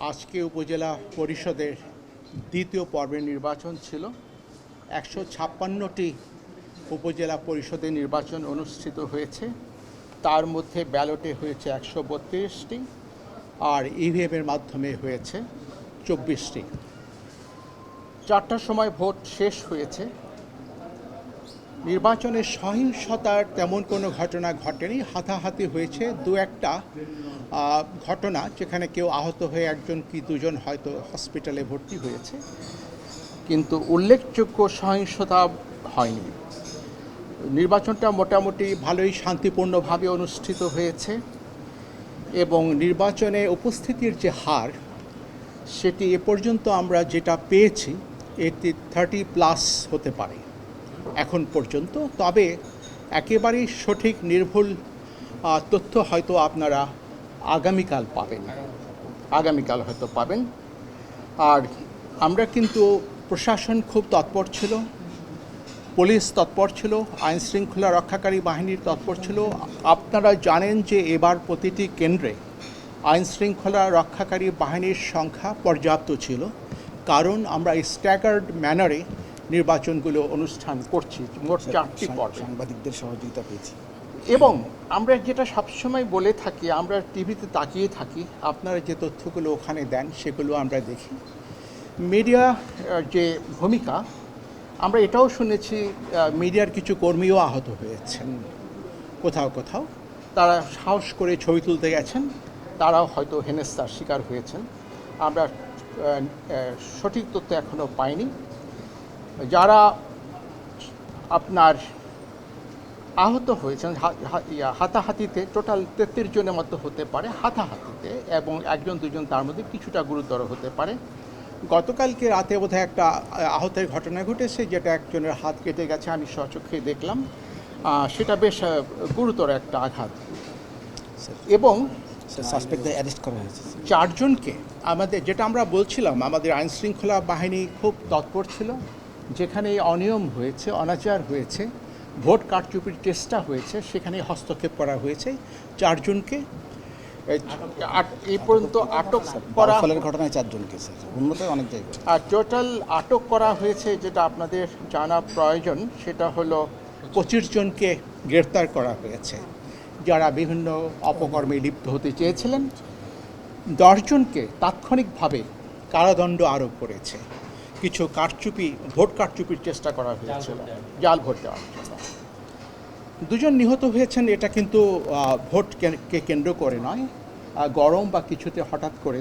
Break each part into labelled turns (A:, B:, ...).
A: আজকে উপজেলা পরিষদের দ্বিতীয় পর্বের নির্বাচন ছিল। একশো ছাপ্পান্নটি উপজেলা পরিষদের নির্বাচন অনুষ্ঠিত হয়েছে। তার মধ্যে ব্যালটে হয়েছে একশো বত্রিশটি আর ইভিএমের মাধ্যমে হয়েছে চব্বিশটি। চারটার সময় ভোট শেষ হয়েছে। নির্বাচনে সহিংসতার তেমন কোনো ঘটনা ঘটেনি, হাতাহাতি হয়েছে দু একটা ঘটনা যেখানে কেউ আহত হয়ে একজন কি দুজন হয়তো হসপিটালে ভর্তি হয়েছে। কিন্তু উল্লেখযোগ্য সহিংসতা হয়নি। নির্বাচনটা মোটামুটি ভালোই শান্তিপূর্ণভাবে অনুষ্ঠিত হয়েছে এবং নির্বাচনে উপস্থিতির যে হার, সেটি এ পর্যন্ত আমরা যেটা পেয়েছি, এটি থার্টি প্লাস হতে পারে। এখন পর্যন্ত। তবে একেবারেই সঠিক নির্ভুল তথ্য হয়তো আপনারা আগামীকাল পাবেন। আগামীকাল হয়তো পাবেন। আর আমরা কিন্তু প্রশাসন খুব তৎপর ছিল, পুলিশ তৎপর ছিল, আইন শৃঙ্খলা রক্ষাকারী বাহিনীর তৎপর ছিল। আপনারা জানেন যে এবার প্রতিটি কেন্দ্রে আইন শৃঙ্খলা রক্ষাকারী বাহিনীর সংখ্যা পর্যাপ্ত ছিল। কারণ আমরা স্ট্যাগার্ড ম্যানারে নির্বাচনগুলো অনুষ্ঠান করছি। মোট চারটি পর্বে।
B: সাংবাদিকদের সহযোগিতা পেয়েছি।
A: এবং আমরা যেটা সবসময় বলে থাকি আমরা টিভিতে তাকিয়ে থাকি আপনারা যে তথ্যগুলো ওখানে দেন সেগুলো আমরা দেখি। মিডিয়া যে ভূমিকা আমরা এটাও শুনেছি মিডিয়ার কিছু কর্মীও আহত হয়েছেন। কোথাও কোথাও। তারা সাহস করে ছবি তুলতে গেছেন তারাও হয়তো হেনেস্তার শিকার হয়েছেন। আমরা সঠিক তথ্য এখনও পাইনি। যারা আপনার আহত হয়েছেন হাতাহাতিতে টোটাল তেত্রিশ জনের মতো হতে পারে হাতাহাতিতে এবং একজন দুজন তার মধ্যে কিছুটা গুরুতর হতে পারে। গতকালকে রাতে বোধহয় একটা আহতের ঘটনা ঘটেছে যেটা একজনের হাত কেটে গেছে আমি স্বচক্ষে দেখলাম। সেটা বেশ গুরুতর একটা আঘাত। এবং চারজনকে আমাদের যেটা আমরা বলছিলাম আমাদের আইনশৃঙ্খলা বাহিনী খুব তৎপর ছিল। যেখানে এই অনিয়ম হয়েছে অনাচার হয়েছে ভোট কারচুপির চেষ্টা হয়েছে সেখানে হস্তক্ষেপ করা হয়েছে। চারজনকে এই পর্যন্ত আটক করা
B: ফলের ঘটনায় চারজনকে উন্নত অনেক জায়গায়।
A: আর টোটাল আটক করা হয়েছে যেটা আপনাদের জানা প্রয়োজন সেটা হলো পঁচিশ জনকে গ্রেফতার করা হয়েছে। যারা বিভিন্ন অপকর্মে লিপ্ত হতে চেয়েছিলেন। দশজনকে তাৎক্ষণিকভাবে কারাদণ্ড আরোপ করেছে। কিছু কারচুপি ভোট কারচুপির চেষ্টা করা হয়েছিল। জাল ভোট দেওয়ার। দুজন নিহত হয়েছেন এটা কিন্তু ভোটকে কেন্দ্র করে নয়। গরম বা কিছুতে হঠাৎ করে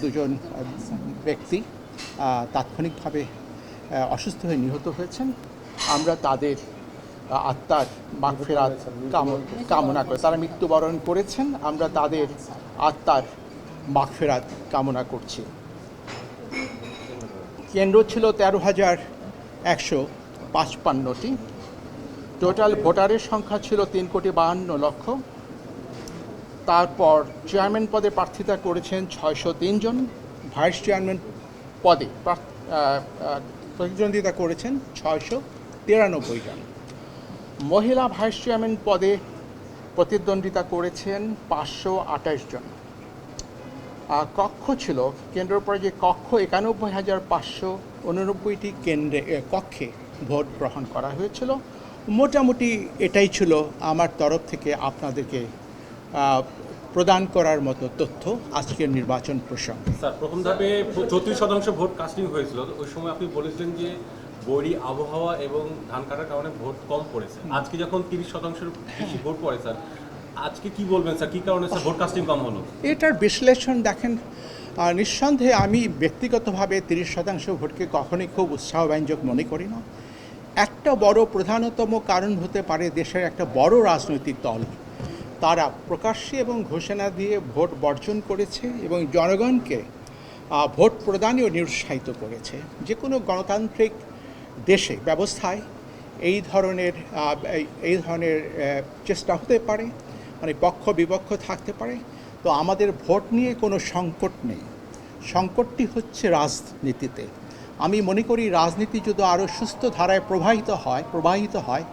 A: দুজন ব্যক্তি তাৎক্ষণিকভাবে অসুস্থ হয়ে নিহত হয়েছেন। আমরা তাদের আত্মার মাগফেরাত কামনা করে তারা মৃত্যুবরণ করেছেন। আমরা তাদের আত্মার মাগফেরাত কামনা করছি। কেন্দ্র ছিল তেরো হাজার একশো পাঁচপান্নটি। টোটাল ভোটারের সংখ্যা ছিল তিন কোটি বাহান্ন লক্ষ। তারপর চেয়ারম্যান পদে প্রার্থিতা করেছেন ছয়শো তিনজন ভাইস চেয়ারম্যান পদে প্রতিদ্বন্দ্বিতা করেছেন ছয়শো তিরানব্বই জন। মহিলা ভাইস চেয়ারম্যান পদে প্রতিদ্বন্দ্বিতা করেছেন পাঁচশো আঠাশ জন। কক্ষ ছিল। কেন্দ্রের পরে যে কক্ষ একানব্বই হাজার পাঁচশো উননব্বইটি কেন্দ্রে কক্ষে ভোট গ্রহণ করা হয়েছিল। মোটামুটি এটাই ছিল আমার তরফ থেকে আপনাদেরকে প্রদান করার মতো তথ্য আজকের নির্বাচন প্রসঙ্গে।
C: স্যার প্রথম ধাপে চৌত্রিশ শতাংশ ভোট কাস্টিং হয়েছিল। ওই সময় আপনি বলেছিলেন যে বৈরী আবহাওয়া এবং ধান কাটার কারণে ভোট কম পড়েছে। আজকে যখন তিরিশ শতাংশের বেশি ভোট পড়ে স্যার আজকে কি বলবেন স্যার? কি কারণে স্যার ভোট কাস্টিং কম হলো?
A: এটার বিশ্লেষণ দেখেন নিঃসন্দেহে আমি ব্যক্তিগতভাবে তিরিশ শতাংশ ভোটকে কখনোই খুব উৎসাহব্যঞ্জক মনে করি না। একটা বড় প্রধানতম কারণ হতে পারে দেশের একটা বড় রাজনৈতিক দল। তারা প্রকাশ্যে এবং ঘোষণা দিয়ে ভোট বর্জন করেছে এবং জনগণকে ভোট প্রদানেও নিরুৎসাহিত করেছে। যে কোনো গণতান্ত্রিক দেশে, ব্যবস্থায় এই ধরনের এই- এই ধরনের চেষ্টা হতে পারে। মানে পক্ষ বিপক্ষ থাকতে পারে। তো আমাদের ভোট নিয়ে কোনো সংকট নেই। সংকটটি হচ্ছে রাজনীতিতে। আমি মনে করি রাজনীতি যদি আরও সুস্থ ধারায় প্রবাহিত হয় প্রবাহিত হয়,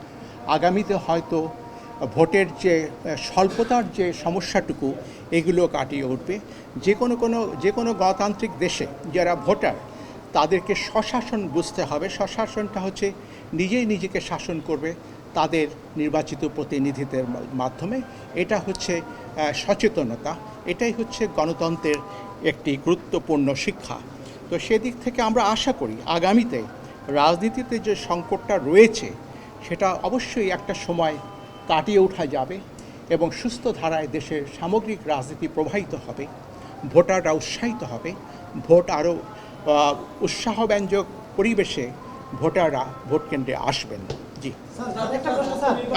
A: আগামীতে হয়তো ভোটের যে, স্বল্পতার যে সমস্যাটুকু, এগুলো কাটিয়ে উঠবে। যে কোনো কোনো, যে কোনো গণতান্ত্রিক দেশে যারা ভোটার, তাদেরকে স্বশাসন বুঝতে হবে। স্বশাসনটা হচ্ছে নিজেই নিজেকে শাসন করবে। তাদের নির্বাচিত প্রতিনিধিদের মাধ্যমে। এটা হচ্ছে সচেতনতা। এটাই হচ্ছে গণতন্ত্রের একটি গুরুত্বপূর্ণ শিক্ষা। তো সেদিক থেকে আমরা আশা করি, আগামীতে রাজনীতিতে যে সংকটটা রয়েছে, সেটা অবশ্যই একটা সময় কাটিয়ে ওঠা যাবে এবং সুস্থ ধারায় দেশের সামগ্রিক রাজনীতি প্রবাহিত হবে, ভোটাররা উৎসাহিত হবে, ভোট আরও উৎসাহব্যঞ্জক পরিবেশে ভোটাররা ভোট কেন্দ্রে আসবেন।
D: একটা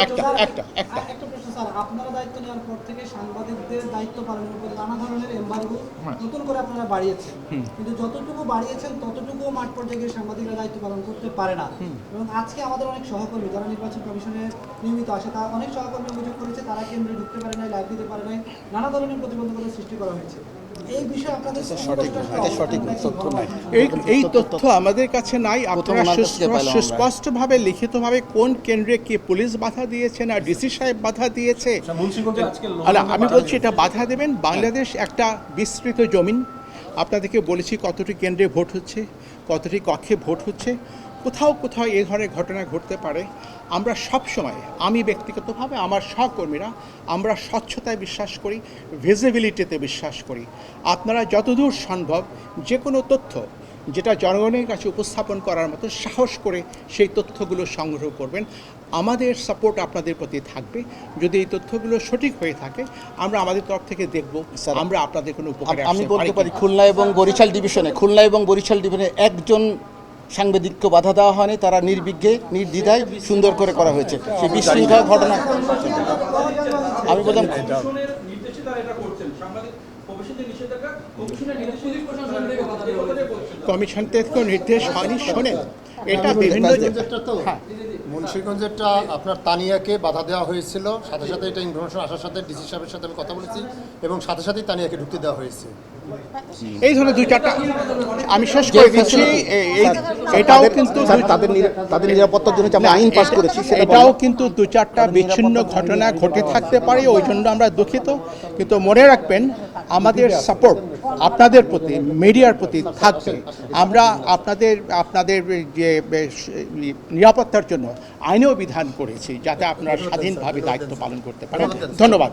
A: একটা, একটা, একটা।
D: একটা প্রশ্ন স্যার আপনারা দায়িত্ব নেওয়ার পর থেকে সাংবাদিকদের দায়িত্ব পালনের উপর নানা ধরনের এম্বার্গো নতুন করে আপনারা বাড়িয়েছেন। কিন্তু যতটুকু বাড়িয়েছেন ততটুকু মাঠ পর্যায়ে সাংবাদিকরা দায়িত্ব পালন করতে পারে না। এবং আজকে আমাদের অনেক সহকর্মী যারা নির্বাচন কমিশনে নিয়মিত আসে তারা অনেক সহকর্মী অভিযোগ করেছে তারা কেন্দ্রে ঢুকতে পারে নাই লাইভ দিতে পারে নাই নানা ধরনের প্রতিবন্ধকতা সৃষ্টি করা হয়েছে। এই বিষয়ে আপনাদের
B: সঠিক না, এটা সঠিক না, তথ্য নাই।
A: এই এই তথ্য আমাদের কাছে নাই। আপনারা। সুস্পষ্টভাবে লিখিতভাবে কোন কেন্দ্রে কি পুলিশ বাধা দিয়েছে না ডিসি সাহেব বাধা দিয়েছে। আলা আমি বলছি এটা বাধা দেবেন। বাংলাদেশ একটা বিস্তৃত জমিন। আপনাদেরকে বলেছি কতটি কেন্দ্রে ভোট হচ্ছে কতটি কক্ষে ভোট হচ্ছে। কোথাও কোথাও এই ধরনের ঘটনা ঘটতে পারে। আমরা সব সময় আমি ব্যক্তিগতভাবে আমার সহকর্মীরা আমরা স্বচ্ছতায় বিশ্বাস করি ভিজিবিলিটিতে বিশ্বাস করি। আপনারা যতদূর সম্ভব যে কোনো তথ্য যেটা জনগণের কাছে উপস্থাপন করার মতো সাহস করে সেই তথ্যগুলো সংগ্রহ করবেন। আমাদের সাপোর্ট আপনাদের প্রতি থাকবে। যদি এই তথ্যগুলো সঠিক হয়ে থাকে আমরা আমাদের তরফ থেকে দেখব
B: স্যার,
A: আমরা আপনাদের কোনো উপকারে
B: আমি বলতে পারি খুলনা এবং বরিশাল ডিভিশনে খুলনা এবং বরিশাল ডিভিশনে একজন সাংবাদিককে বাধা দেওয়া হয়নি, তারা নির্বিঘ্নে, নির্দ্বিধায় সুন্দর করে করা হয়েছে। সেই বিশৃঙ্খলা ঘটনা। আমি বললাম,
A: কমিশন থেকে নির্দেশ হয়নি, শোনেন। এটা বিভিন্ন
E: মুন্সিগঞ্জেরটা
A: হ্যাঁ।
E: মুন্সিগঞ্জেরটা আপনার তানিয়াকে বাধা দেওয়া হয়েছিল সাথে সাথে এটা ইনফরমেশন আসার সাথে ডিসি সাহেবের সাথে আমি কথা বলেছি এবং সাথে সাথেই তানিয়াকে ঢুকতে দেওয়া হয়েছে।
A: এই ধরনের দুই চারটা আমি শেষ করে দিচ্ছি এই এটাও কিন্তু
B: তাদের তাদের নিরাপত্তার জন্য আমরা আইন পাস করেছি
A: এটাও কিন্তু দু চারটা বিচ্ছিন্ন ঘটনা ঘটে থাকতে পারে ওই জন্য আমরা দুঃখিত। কিন্তু মনে রাখবেন আমাদের সাপোর্ট আপনাদের প্রতি মিডিয়ার প্রতি থাকবে। আমরা আপনাদের আপনাদের যে নিরাপত্তার জন্য আইনেও বিধান করেছি যাতে আপনারা স্বাধীনভাবে দায়িত্ব পালন করতে পারেন। ধন্যবাদ।